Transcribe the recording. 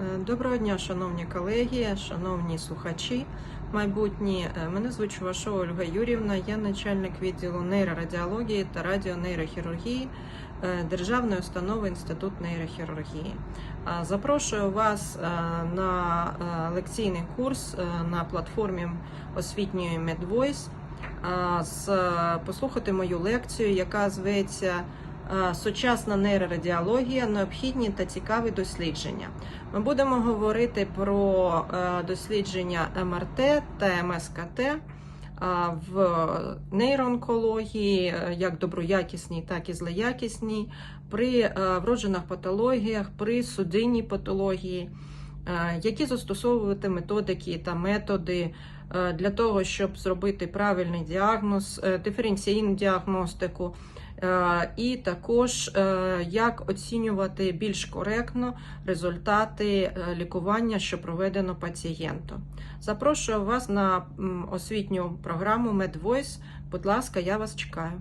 Е, Доброго дня, шановні колеги, шановні слухачі. Майбутні Е, мене звуть Чувашова Ольга Юрівна. Я начальник відділу нейрорадіології та радіонейрохірургії е, Державної установи Інститут нейрохірургії. Запрошую вас на лекційний курс на платформі освітньої е, послухати мою лекцію, яка зветься Сучасна нейрорадіологія, необхідні та цікаві дослідження. Ми будемо говорити про е, дослідження МРТ та МСКТ е, в нейроонкології, е, як доброякісній, так і злоякісній, при вроджених патологіях, при судинній патології, які застосовувати методики та методи е, для того, щоб зробити правильний діагноз, е, диференційну діагностику. Е, І також е, як оцінювати більш коректно результати е, лікування, що проведено пацієнту. Запрошую вас на освітню програму MedVoice. Будь ласка, я вас чекаю.